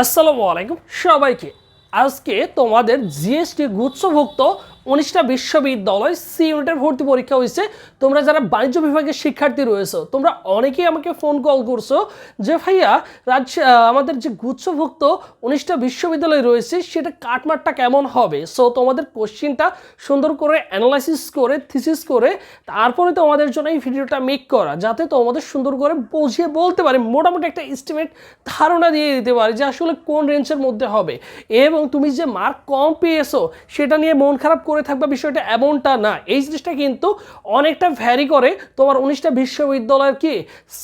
আসসালামু আলাইকুম সবাইকে। আজকে তোমাদের জিএসটি গুচ্ছভুক্ত উনিশটা বিশ্ববিদ্যালয় সি ইউনিটের ভর্তি পরীক্ষা হয়েছে। তোমরা যারা বাণিজ্য বিভাগের শিক্ষার্থী রয়েছো, তোমরা অনেকেই আমাকে ফোন কল করছ যে, ভাইয়া, রাজ্য আমাদের যে গুচ্ছভুক্ত উনিশটা বিশ্ববিদ্যালয় রয়েছে, সেটা কাটমারটা কেমন হবে? সো তোমাদের কোশ্চিনটা সুন্দর করে অ্যানালাইসিস করে থিসিস করে, তারপরে তোমাদের জন্য এই ভিডিওটা মেক করা, যাতে তোমাদের সুন্দর করে বুঝিয়ে বলতে পারে, মোটামুটি একটা এস্টিমেট ধারণা দিয়ে দিতে পারে যে, আসলে কোন রেঞ্জের মধ্যে হবে। এবং তুমি যে মার্ক কম পেয়েছ, সেটা নিয়ে মন খারাপ করে থাকবা বিষয়টা এমনটা না। এই জিনিসটা কিন্তু অনেকটা ভ্যারি করে তোমার উনিশটা বিশ্ববিদ্যালয়ের কি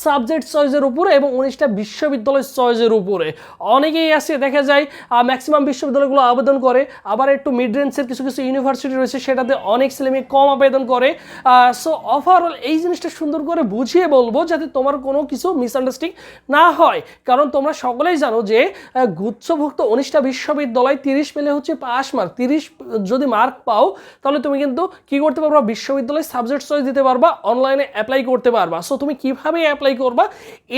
সাবজেক্ট চয়েসের উপরে এবং উনিশটা বিশ্ববিদ্যালয় চয়েসের উপরে। অনেকেই আছে, দেখা যায় ম্যাক্সিমাম বিশ্ববিদ্যালয়গুলো আবেদন করে, আবার একটু মিড রেঞ্জের কিছু কিছু ইউনিভার্সিটি রয়েছে, সেটাতে অনেক ছেলেমেয়ে কম আবেদন করে। সো ওভারঅল এই জিনিসটা সুন্দর করে বুঝিয়ে বলব যাতে তোমার কোনো কিছু মিসআন্ডারস্ট্যান্ডিং না হয়। কারণ তোমরা সকলেই জানো যে গুচ্ছভুক্ত উনিশটা বিশ্ববিদ্যালয় তিরিশ পেলে হচ্ছে পাস মার্ক তিরিশ যদি মার্ক পাও তাহলে তুমি কিন্তু কি করতে পারবা? বিশ্ববিদ্যালয় সাবজেক্ট চয়েস দিতে পারবা অনলাইনে অ্যাপ্লাই করতে পারবা। সো তুমি কীভাবে অ্যাপ্লাই করবা?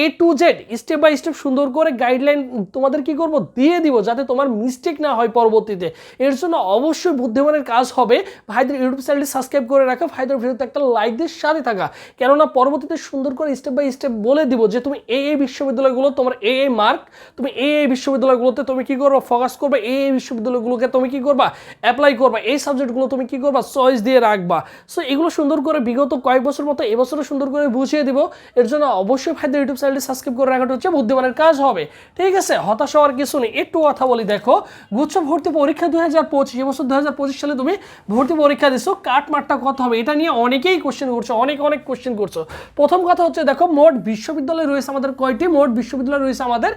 A to Z step by step সুন্দর করে গাইডলাইন তোমাদের কি করব? দিয়ে দিব যাতে তোমার মিস্টেক না হয় পরবর্তীতে। এর জন্য অবশ্যই বুদ্ধিমানের কাজ হবে। ভাইদের ইউটিউব চ্যানেলটি সাবস্ক্রাইব করে রাখা, ভাইদের ভিডিওতে একটা লাইক দিয়ে সাথে থাকা। কেননা পরবর্তীতে সুন্দর করে স্টেপ বাই স্টেপ বলে দিব যে, তুমি এই এই বিশ্ববিদ্যালয়গুলো, তোমার এই এই মার্ক তুমি এই এই বিশ্ববিদ্যালয়গুলোতে তুমি কি করবা? ফোকাস করবে। এই এই বিশ্ববিদ্যালয়গুলোকে তুমি কি করবা? অ্যাপ্লাই করবা। এই সাবজেক্টগুলো তুমি কি করবা? চয়েস দিয়ে রাখবা। সো এগুলো সুন্দর করে বিগত কয়েক বছর মতো এবছরও সুন্দর করে বুঝিয়ে দিব। এর জন্য অবশ্যই ভাইদের ইউটিউব চ্যানেলটি সাবস্ক্রাইব করে রাখাটা হচ্ছে বুদ্ধিমানের কাজ হবে। ঠিক আছে? হতাশ হওয়ার কিছু নেই। একটু কথা বলি, দেখো। গুচ্ছ ভর্তি পরীক্ষা দু হাজার পঁচিশ এবছর দু হাজার পঁচিশ সালে তুমি ভর্তি পরীক্ষা দিছো। কাটমারটা কত হবে। এটা নিয়ে অনেকেই কোশ্চেন করছ, অনেক অনেক কোশ্চেন করছ। প্রথম কথা হচ্ছে, দেখো, মোট বিশ্ববিদ্যালয় রয়েছে আমাদের কয়টি? মোট বিশ্ববিদ্যালয় রয়েছে আমাদের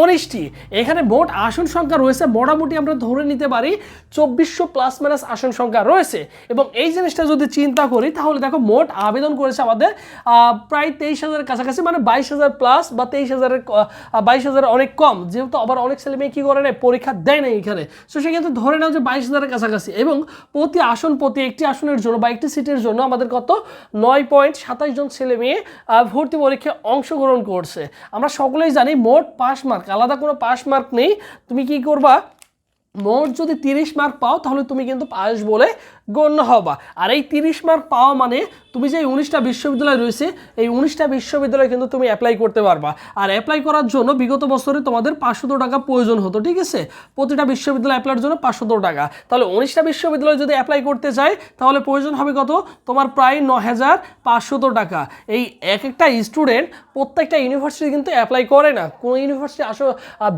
উনিশটি। এখানে মোট আসন সংখ্যা রয়েছে, মোটামুটি আমরা ধরে নিতে পারি চব্বিশশো প্লাস মাইনাস আসন সংখ্যা রয়েছে। এবং এই জিনিসটা যদি চিন্তা করি, তাহলে দেখো মোট আবেদন করেছে আমাদের প্রায় তেইশ হাজারের কাছাকাছি মানে বাইশ হাজার প্লাস বা তেইশ হাজারের বাইশ হাজার অনেক কম। যেহেতু আবার অনেক ছেলে মেয়ে কী করে নেয় পরীক্ষা দেয় না এখানে। সো সেক্ষেত্রে ধরে নাও যে বাইশ হাজারের কাছাকাছি। এবং প্রতি আসন, প্রতি একটি আসনের জন্য বা একটি সিটের জন্য আমাদের কত? নয় পয়েন্ট সাতাশ জন ছেলে মেয়ে ভর্তি পরীক্ষায় অংশগ্রহণ করছে। আমরা সকলেই জানি মোট পাস মার্ক আলাদা কোনো পাস মার্ক নেই। তুমি কি করবা? মোট যদি তিরিশ মার্ক পাও, তাহলে তুমি কিন্তু পাস বলে গণ্য হবা। আর এই তিরিশ মার্ক পাওয়া মানে তুমি যে উনিশটা বিশ্ববিদ্যালয় রয়েছে, এই উনিশটা বিশ্ববিদ্যালয় কিন্তু তুমি অ্যাপ্লাই করতে পারবা। আর অ্যাপ্লাই করার জন্য বিগত বছরে তোমাদের পাঁচশত টাকা প্রয়োজন হতো, ঠিক আছে? প্রতিটা বিশ্ববিদ্যালয় অ্যাপ্লাইয়ের জন্য পাঁচশত টাকা। তাহলে উনিশটা বিশ্ববিদ্যালয় যদি অ্যাপ্লাই করতে চাই তাহলে প্রয়োজন হবে কত? তোমার প্রায় ন হাজার পাঁচশত টাকা। এই এক একটা স্টুডেন্ট প্রত্যেকটা ইউনিভার্সিটি কিন্তু অ্যাপ্লাই করে না। কোনো ইউনিভার্সিটি আসো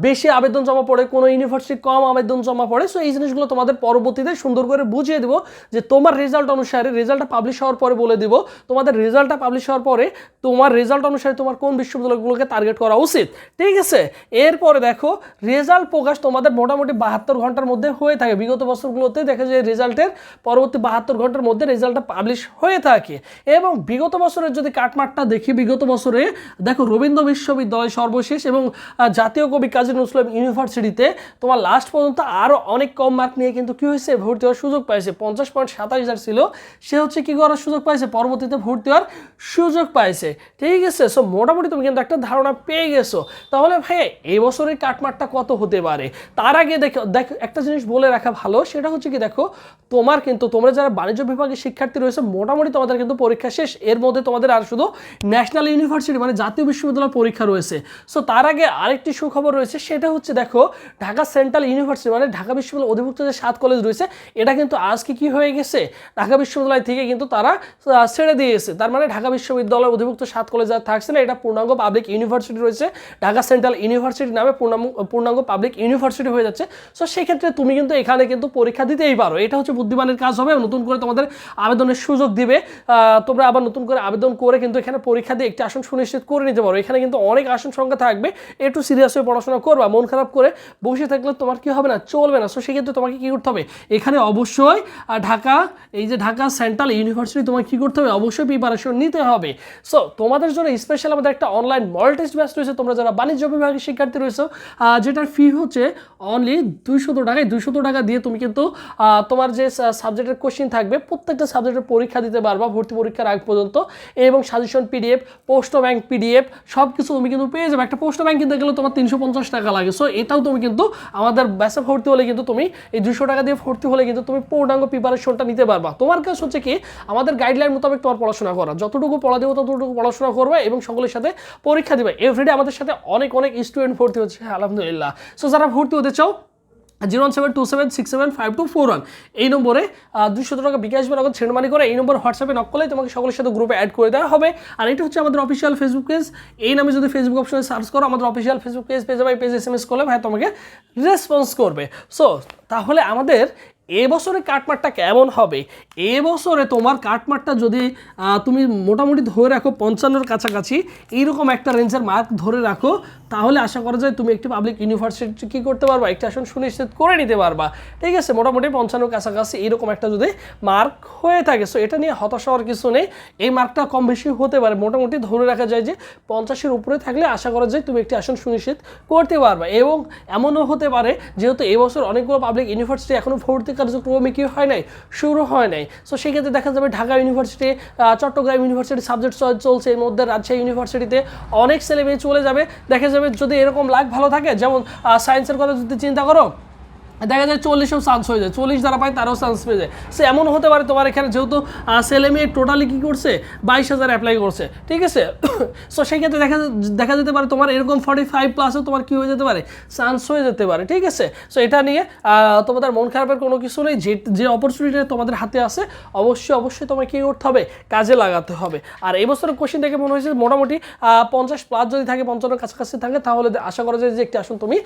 বেশি আবেদন জমা পড়ে, কোনো ইউনিভার্সিটি কম আবেদন জমা পড়ে। সো এই জিনিসগুলো তোমাদের পরবর্তীতে সুন্দর করে বুঝিয়ে দেবো। যে তোমার রেজাল্ট অনুসারে রেজাল্টটা পাবলিশ হওয়ার পরে বলে দিব, তোমাদের রেজাল্টটা পাবলিশ হওয়ার পরে তোমার রেজাল্ট অনুসারে তোমার কোন বিশ্ববিদ্যালয়গুলোকে টার্গেট করা উচিত? ঠিক আছে? এরপরে দেখো রেজাল্ট প্রকাশ তোমাদের মোটামুটি বাহাত্তর ঘণ্টার মধ্যে হয়ে থাকে। বিগত বছরগুলোতে দেখা যায় রেজাল্টের পরবর্তী বাহাত্তর ঘণ্টার মধ্যে রেজাল্টটা পাবলিশ হয়ে থাকে। এবং বিগত বছরের যদি কাটমাটটা দেখি, বিগত বছরে দেখো রবীন্দ্র বিশ্ববিদ্যালয় সর্বশেষ এবং জাতীয় কবি কাজী নজরুল ইউনিভার্সিটিতে তোমার লাস্ট পর্যন্ত আরও অনেক কম মার্ক নিয়ে কিন্তু কী হয়েছে? ভর্তি হওয়ার সুযোগ পাইছে। পঞ্চাশ পয়েন্ট সাতাশ হাজার ছিল, সে হচ্ছে কী করার সুযোগ পাইছে? পরবর্তীতে ভর্তি হওয়ার সুযোগ পাইছে। ঠিক আছে? সো মোটামুটি তুমি কিন্তু একটা ধারণা পেয়ে গেছো। তাহলে ভাই, এই বছরের কাটমারটা কত হতে পারে? তার আগে দেখো দেখো, একটা জিনিস বলে রাখা ভালো, সেটা হচ্ছে কি দেখো, তোমার কিন্তু, তোমরা যারা বাণিজ্য বিভাগের শিক্ষার্থী রয়েছে, মোটামুটি তোমাদের কিন্তু পরীক্ষা শেষ। এর মধ্যে তোমাদের আর শুধু ন্যাশনাল ইউনিভার্সিটি মানে জাতীয় বিশ্ববিদ্যালয় পরীক্ষা রয়েছে। সো তার আগে আরেকটি সুখবর রয়েছে, সেটা হচ্ছে দেখো, ঢাকা সেন্ট্রাল ইউনিভার্সিটি মানে ঢাকা বিশ্ববিদ্যালয় অধিভুক্ত যে সাত কলেজ রয়েছে, এটা কিন্তু আজকে কি হয়ে গেছে। ঢাকা বিশ্ববিদ্যালয় থেকে কিন্তু তারা ছেড়ে দিয়েছে। তার মানে ঢাকা বিশ্ববিদ্যালয় অধিভুক্ত সাত কলেজ আর থাকছে না। এটা পূর্ণাঙ্গ পাবলিক ইউনিভার্সিটি রয়েছে। ঢাকা সেন্ট্রাল ইউনিভার্সিটি নামে পূর্ণাঙ্গ পূর্ণাঙ্গ পাবলিক ইউনিভার্সিটি হয়ে যাচ্ছে। সো সেক্ষেত্রে তুমি কিন্তু এখানে কিন্তু পরীক্ষা দিতেই পারো। এটা হচ্ছে বুদ্ধিমানের কাজ হবে। নতুন করে তোমাদের আবেদনের সুযোগ দিবে। তোমরা আবার নতুন করে আবেদন করে কিন্তু এখানে পরীক্ষা দিয়ে একটি আসন সুনিশ্চিত করে নিতে পারো। এখানে কিন্তু অনেক আসন সংখ্যা থাকবে। একটু সিরিয়াস হয়ে পড়াশোনা করবা। মন খারাপ করে বসে থাকলে তোমার কি হবে না? চলবে না। সো সেক্ষেত্রে তোমাকে কি করতে হবে? এখানে অবশ্যই ঢাকা, এই যে ঢাকা সেন্ট্রাল ইউনিভার্সিটি, তোমাকে কী করতে হবে? অবশ্যই প্রিপারেশন নিতে হবে। সো তোমাদের জন্য স্পেশাল আমাদের একটা অনলাইন মল টেস্ট ব্যাচ রয়েছে। তোমরা যারা বাণিজ্য বিভাগের শিক্ষার্থী রয়েছে যেটার ফি হচ্ছে অনলি দুইশত টাকায়, দুইশত টাকা দিয়ে তুমি কিন্তু তোমার যে সাবজেক্টের কোশ্চিন থাকবে, প্রত্যেকটা সাবজেক্টের পরীক্ষা দিতে পারবা, ভর্তি পরীক্ষার আগ পর্যন্ত। এবং suggestion PDF post bank PDF সব কিছু তুমি কিন্তু পেয়ে যাবে। একটা পোস্ট ব্যাংক কিনতে গেলে তোমার তিনশো পঞ্চাশ টাকা লাগে। সো এটাও তুমি কিন্তু আমাদের ব্যাসে ভর্তি হলে কিন্তু তুমি, এই দুশো টাকা দিয়ে ভর্তি হলে কিন্তু তুমি পূর্ণাঙ্গ প্রিপারেশনটা নিতে পারবা। তোমার কাজ হচ্ছে কি, আমাদের গাইডলাইন মোতাবেক তোমার পড়াশোনা করা। যতটুকু পড়া দেবো ততটুকু পড়াশোনা করবে এবং সকলের সাথে পরীক্ষা দিবে। এভরিডে আমাদের সাথে অনেক অনেক স্টুডেন্ট ভর্তি হচ্ছে, আলহামদুলিল্লাহ। সো যারা ভর্তি হতে চাও zero one seven two seven six seven five two four one এই নম্বরে দুশো টাকা বিকাশ বা নগদ সেন্ড মানি করে এই নম্বর হোয়াটসঅ্যাপে নক করলে তোমাকে সকলের সাথে গ্রুপে অ্যাড করে দেওয়া হবে। আর এটা হচ্ছে আমাদের অফিসিয়াল ফেসবুক পেজ এই নামে যদি ফেসবুক অপশনে সার্চ করো, আমাদের অফিসিয়াল ফেসবুক পেজ পেজে by page S M S করলে ভাই তোমাকে রেসপন্স করবে। সো তাহলে আমাদের এবছরে কাটমারটা কেমন হবে? এবছরে তোমার কাটমারটা যদি তুমি মোটামুটি ধরে রাখো পঞ্চান্নর কাছাকাছি, এইরকম একটা রেঞ্জের মার্ক ধরে রাখো, তাহলে আশা করা যায় তুমি একটি পাবলিক ইউনিভার্সিটি কী করতে পারবা? একটি আসন সুনিশ্চিত করে নিতে পারবা। ঠিক আছে, মোটামুটি পঞ্চান্নর কাছাকাছি এইরকম একটা যদি মার্ক হয়ে থাকে। সো এটা নিয়ে হতাশ হওয়ার কিছু নেই। এই মার্কটা কম বেশি হতে পারে। মোটামুটি ধরে রাখা যায় যে পঞ্চাশের উপরে থাকলে আশা করা যায় তুমি একটি আসন সুনিশ্চিত করতে পারবা। এবং এমনও হতে পারে, যেহেতু এবছর অনেকগুলো পাবলিক ইউনিভার্সিটি এখনও ভর্তি কার্যক্রমে কি হয় নাই, শুরু হয় নাই। সো সেক্ষেত্রে দেখা যাবে Dhaka university Chittagong university subject চলছে, এর মধ্যে রাজশাহী ইউনিভার্সিটিতে অনেক ছেলে মেয়ে চলে যাবে। দেখা যাবে যদি এরকম লাগ ভালো থাকে, যেমন সায়েন্সের কথা যদি চিন্তা করো দেখা যায় চল্লিশেও চান্স হয়ে যায়। চল্লিশ যারা পায়, তারাও চান্স পেয়ে যায়। সে এমন হতে পারে তোমার এখানে যেহেতু ছেলে মেয়ে টোটালি কী করছে? বাইশ হাজার অ্যাপ্লাই করছে। ঠিক আছে? সো সেই ক্ষেত্রে দেখা দেখা যেতে পারে তোমার এরকম ফর্টি ফাইভ প্লাসও তোমার কী হয়ে যেতে পারে? চান্স হয়ে যেতে পারে। ঠিক আছে? সো এটা নিয়ে তোমাদের মন খারাপের কোনো কিছু নেই। যে যে অপরচুনিটিটা তোমাদের হাতে আছে, অবশ্যই অবশ্যই তোমাকে কী করতে হবে? কাজে লাগাতে হবে। আর এই বছরের কোশ্চেন দেখে মনে হয়েছে মোটামুটি পঞ্চাশ প্লাস যদি থাকে পঞ্চান্ন কাছাকাছি থাকে, তাহলে আশা করা যায় যে একটি আসন তুমি